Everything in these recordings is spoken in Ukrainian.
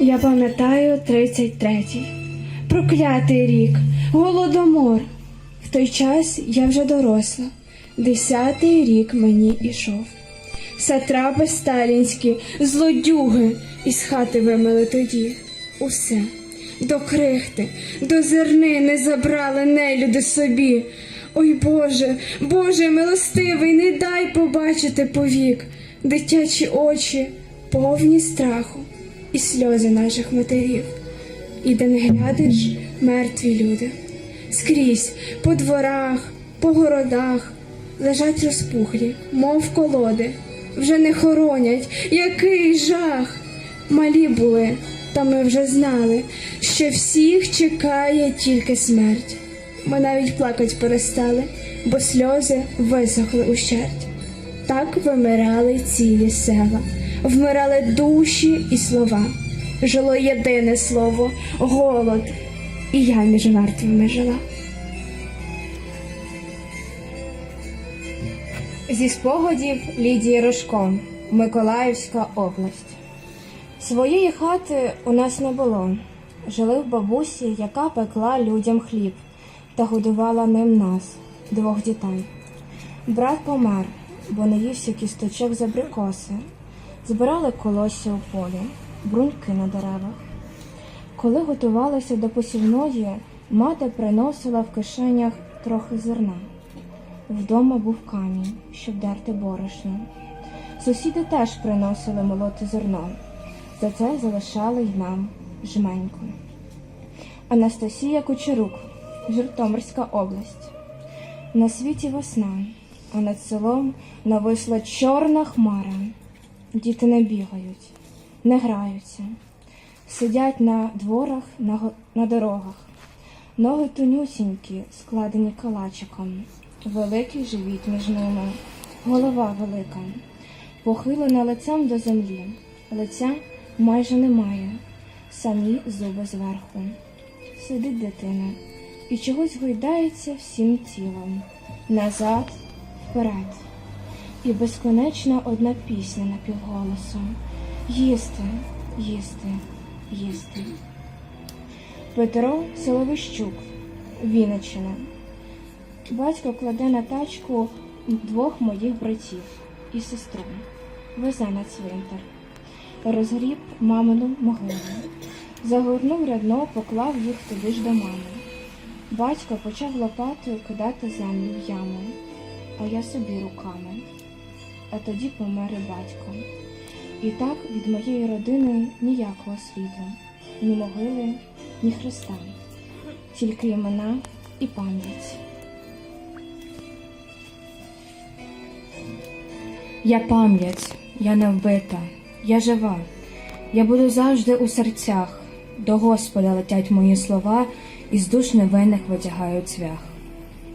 Я пам'ятаю 33-й. Проклятий рік, голодомор. В той час я вже доросла. Десятий рік мені ішов. Сатрапи сталінські, злодюги із хати вимили тоді. Усе. До крихти, до зерни не забрали нелюди собі. Ой Боже, Боже милостивий, не дай побачити повік, дитячі очі, повні страху і сльози наших матерів. І де не глядиш, мертві люди. Скрізь, по дворах, по городах лежать розпухлі, мов колоди, вже не хоронять, який жах. Малі були, та ми вже знали, що всіх чекає тільки смерть. Ми навіть плакать перестали, бо сльози висохли ущерть. Так вимирали цілі села, вмирали душі і слова. Жило єдине слово голод, і я між мертвими жила. Зі спогадів Лідії Рожко, Миколаївська область. Своєї хати у нас не було. Жили в бабусі, яка пекла людям хліб та годувала ним нас, двох дітей. Брат помер, бо не ївся кісточок з абрикоси. Збирали колосся у полі, бруньки на деревах. Коли готувалися до посівної, мати приносила в кишенях трохи зерна. Вдома був камінь, щоб дерти борошно. Сусіди теж приносили молоти зерно. За це залишали й нам жменьку. Анастасія Кучерук, Житомирська область. На світі весна, а над селом нависла чорна хмара. Діти не бігають, не граються, сидять на дворах, на, на дорогах. Ноги тонюсінькі, складені калачиком, великий живіт між ними, голова велика, похилена лицем до землі, лиця майже немає, самі зуби зверху. Сидить дитина. І чогось гойдається всім тілом, назад, вперед. І безконечна одна пісня напівголосом їсти, їсти, їсти. Петро Соловищук, Вінниччина. Батько кладе на тачку двох моїх братів і сестру. Везе на цвинтар. Розгріб мамину могилу. Загорнув рядно, поклав їх туди ж до мами. Батько почав лопатою кидати землю в яму, а я собі руками. А тоді помер і батько. І так від моєї родини ніякого світу, ні могили, ні Христа, тільки імена і пам'ять. Я пам'ять, я не вбита, я жива. Я буду завжди у серцях. До Господа летять мої слова, і з душ невинних витягають цвях.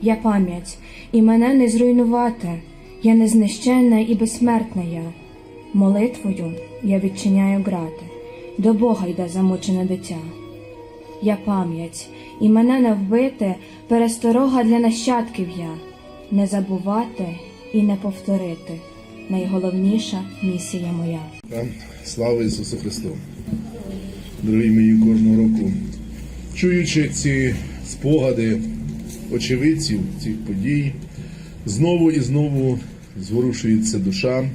Я пам'ять, і мене не зруйнувати. Я незнищенна і безсмертна я. Молитвою я відчиняю грати, до Бога йде замучене дитя. Я пам'ять, і мене не вбити, пересторога для нащадків я, не забувати і не повторити. Найголовніша місія моя. Слава Ісусу Христу! Дорогі мої кожного року, чуючи ці спогади очевидців цих подій, знову і знову зворушується душа,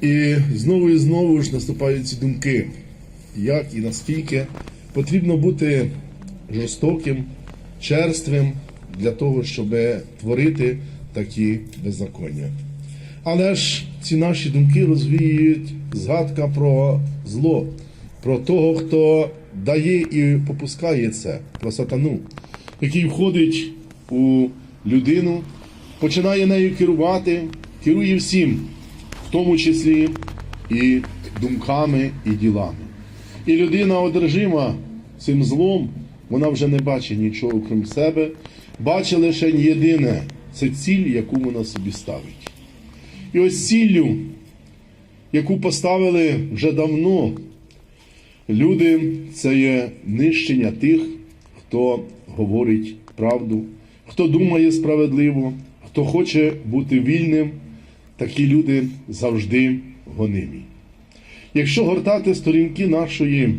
і знову і знову ж наступають ці думки, як і наскільки потрібно бути жорстоким, черствим для того, щоб творити такі беззаконня. Але ж ці наші думки розвіюють згадка про зло, про того, хто дає і попускає це, про сатану, який входить у людину, починає нею керувати, керує всім, в тому числі і думками і ділами. І людина одержима цим злом, вона вже не бачить нічого крім себе, бачить лише єдине це ціль, яку вона собі ставить. І ось ціллю, яку поставили вже давно люди, це є нищення тих, хто говорить правду, хто думає справедливо, хто хоче бути вільним, такі люди завжди гонимі. Якщо гортати сторінки нашої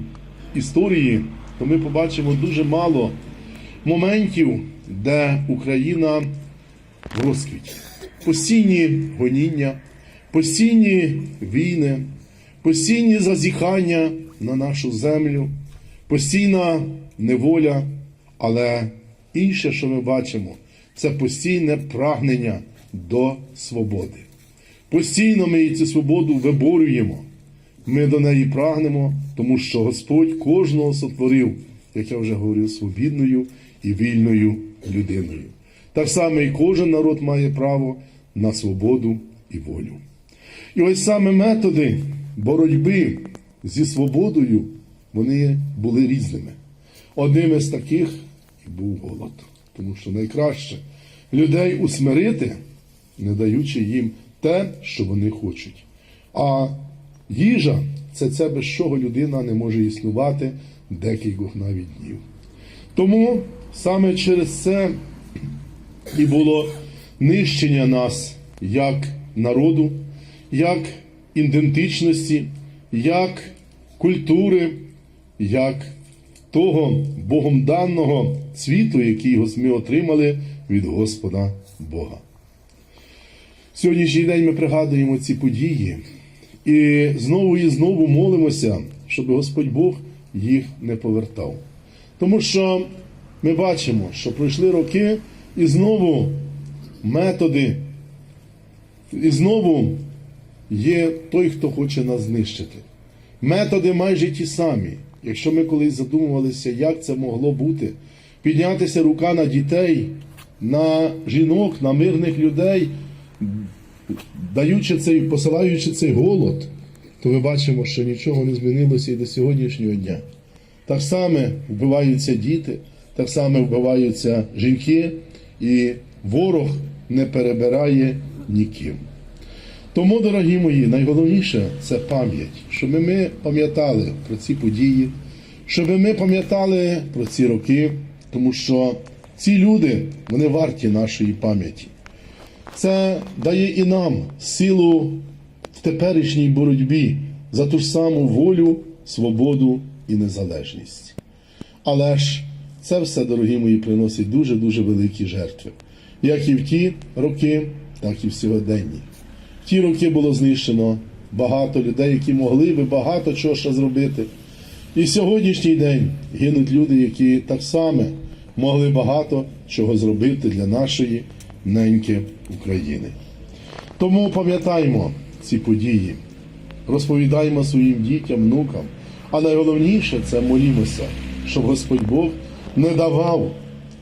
історії, то ми побачимо дуже мало моментів, де Україна в розквіті. Постійні гоніння, постійні війни, постійні зазіхання на нашу землю, постійна неволя, але інше, що ми бачимо, це постійне прагнення до свободи. Постійно ми цю свободу виборюємо. Ми до неї прагнемо, тому що Господь кожного сотворив, як я вже говорив, свобідною і вільною людиною. Так само і кожен народ має право на свободу і волю. І ось саме методи боротьби зі свободою вони були різними. Одним із таких був голод. Тому що найкраще людей усмирити, не даючи їм те, що вони хочуть. А їжа це це, без чого людина не може існувати декількох навіть днів. Тому саме через це і було нищення нас як народу, як ідентичності, як культури, як того Богом даного світу, який ми отримали від Господа Бога. Сьогоднішній день ми пригадуємо ці події і знову і знову молимося, щоб Господь Бог їх не повертав. Тому що ми бачимо, що пройшли роки і знову методи, і знову є той, хто хоче нас знищити. Методи майже ті самі. Якщо ми колись задумувалися, як це могло бути, піднятися рука на дітей, на жінок, на мирних людей, даючи цей, посилаючи цей голод, то ми бачимо, що нічого не змінилося і до сьогоднішнього дня. Так само вбиваються діти, так само вбиваються жінки, і ворог не перебирає ніким. Тому, дорогі мої, найголовніше це пам'ять, щоб ми пам'ятали про ці події, щоб ми пам'ятали про ці роки, тому що ці люди вони варті нашої пам'яті. Це дає і нам силу в теперішній боротьбі за ту ж саму волю, свободу і незалежність. Але ж це все, дорогі мої, приносить дуже-дуже великі жертви, як і в ті роки, так і в сьогоденні. В ті роки було знищено багато людей, які могли би багато чого ще зробити. І сьогоднішній день гинуть люди, які так само могли багато чого зробити для нашої неньки України. Тому пам'ятаймо ці події, розповідаємо своїм дітям, внукам, а найголовніше це молімося, щоб Господь Бог не давав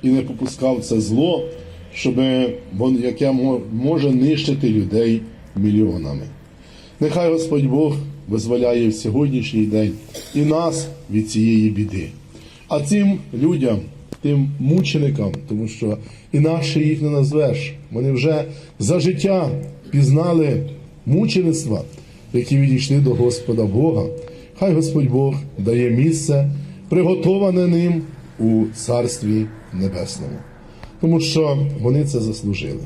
і не попускав це зло, щоб яке може нищити людей мільйонами. Нехай Господь Бог визволяє в сьогоднішній день і нас від цієї біди. А цим людям, тим мученикам, тому що інакше їх не назвеш, вони вже за життя пізнали мучеництва, які відійшли до Господа Бога. Хай Господь Бог дає місце, приготоване ним у Царстві Небесному, тому що вони це заслужили.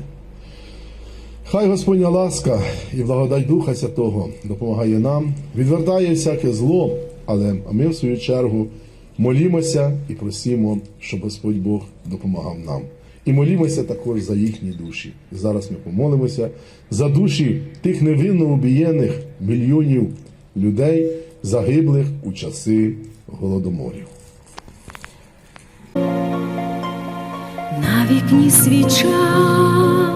Хай Господня ласка і благодать Духа Святого допомагає нам, відвертає всяке зло, але ми, в свою чергу, молімося і просимо, щоб Господь Бог допомагав нам. І молімося також за їхні душі. Зараз ми помолимося за душі тих невинно убієних мільйонів людей, загиблих у часи голодоморів. На вікні свіча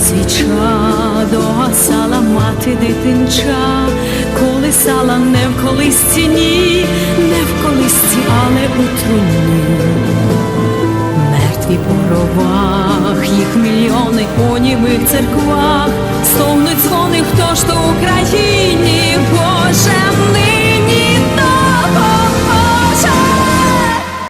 свіча догасала мати дитинча, колисала не в колисці, ні, не в колисці, але у труні. Мертві по гробах, їх мільйони у німих церквах, стогнуть дзвони, хто ж то Україна.